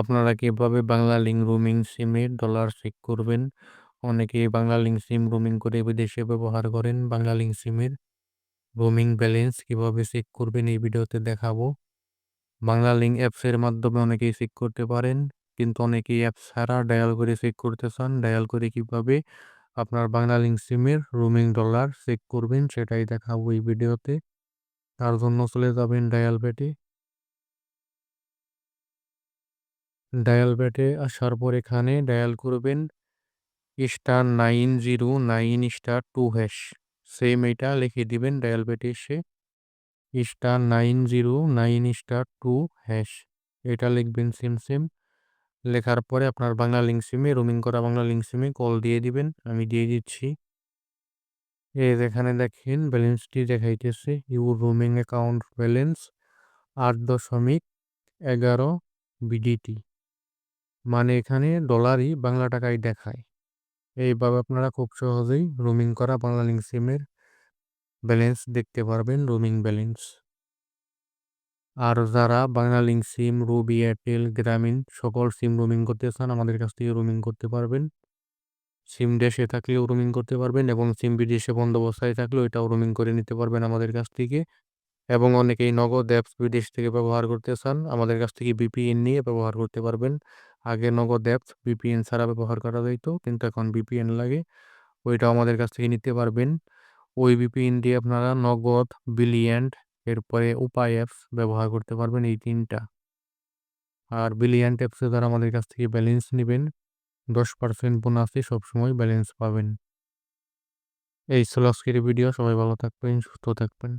আপনারা কীভাবে Banglalink roaming সিমে ডলার চেক করবেন? অনেকেই বাংলা লিঙ্ক সিম রোমিং করে বিদেশে ব্যবহার করেন। বাংলা লিঙ্ক সিমের রোমিং ব্যালেন্স কীভাবে চেক করবেন এই ভিডিওতে দেখাবো। বাংলা লিঙ্ক অ্যাপসের মাধ্যমে অনেকেই চেক করতে পারেন, কিন্তু অনেকেই অ্যাপ ছাড়া ডায়াল করে চেক করতে চান। ডায়াল করে কীভাবে আপনার বাংলা লিঙ্ক সিমের রোমিং ডলার চেক করবেন সেটাই দেখাবো এই ভিডিওতে। তার জন্য চলে যাবেন ডায়াল প্যাডে ডায়াল প্যাডে আসার পর এখানে ডায়াল করবেন star nine zero nine star two hash. Same এটা লিখে দিবেন ডায়াল প্যাডে এসে star nine zero nine star two hash. এটা লিখবেন সেম সেম। লেখার পরে আপনার বাংলা লিঙ্ক সিমে রোমিং করা বাংলা লিঙ্ক সিমে কল দিয়ে দিবেন, আমি দিয়ে দিচ্ছি। এই যেখানে দেখেন ব্যালেন্সটি দেখাইতেছে, ইউর রোমিং অ্যাকাউন্ট ব্যালেন্স আট দশমিক এগারো বিডিটি। মানে এখানে ডলারই বাংলা টাকায় দেখায়। এইভাবে আপনারা খুব সহজেই রোমিং করা বাংলা লিঙ্ক সিমের ব্যালেন্স দেখতে পারবেন রোমিং ব্যালেন্স আর যারা Banglalink SIM Robi Airtel Grameen সকল সিম রোমিং করতে চান, আমাদের কাছ থেকে রোমিং করতে পারবেন। সিম দেশে থাকলেও রোমিং করতে পারবেন এবং সিম বিদেশে বন্ধ অবস্থায় থাকলেও এটাও রোমিং করে নিতে পারবেন আমাদের কাছ থেকে। এবং অনেকেই নগদ অ্যাপস বিদেশ থেকে ব্যবহার করতে চান। আমাদের কাছ থেকে বিপিএন নিয়ে ব্যবহার করতে পারবেন। আগে নগদ অ্যাপস বিপিএন ছাড়া ব্যবহার করা যাইতো, কিন্তু এখন বিপিএন লাগে। ওইটাও আমাদের কাছ থেকে নিতে পারবেন। ওই বিপিএন দিয়ে আপনারা নগদ বিলিয়েন্ট এরপরে উপায় অ্যাপস ব্যবহার করতে পারবেন এই তিনটা। আর বিলিয়েন্ট অ্যাপসে যারা আমাদের কাছ থেকে ব্যালেন্স নেবেন। দশ পার্সেন্ট বোনাসে সবসময় ব্যালেন্স পাবেন। এই ছিল আজকের ভিডিও সবাই ভালো থাকবেন, সুস্থ থাকবেন।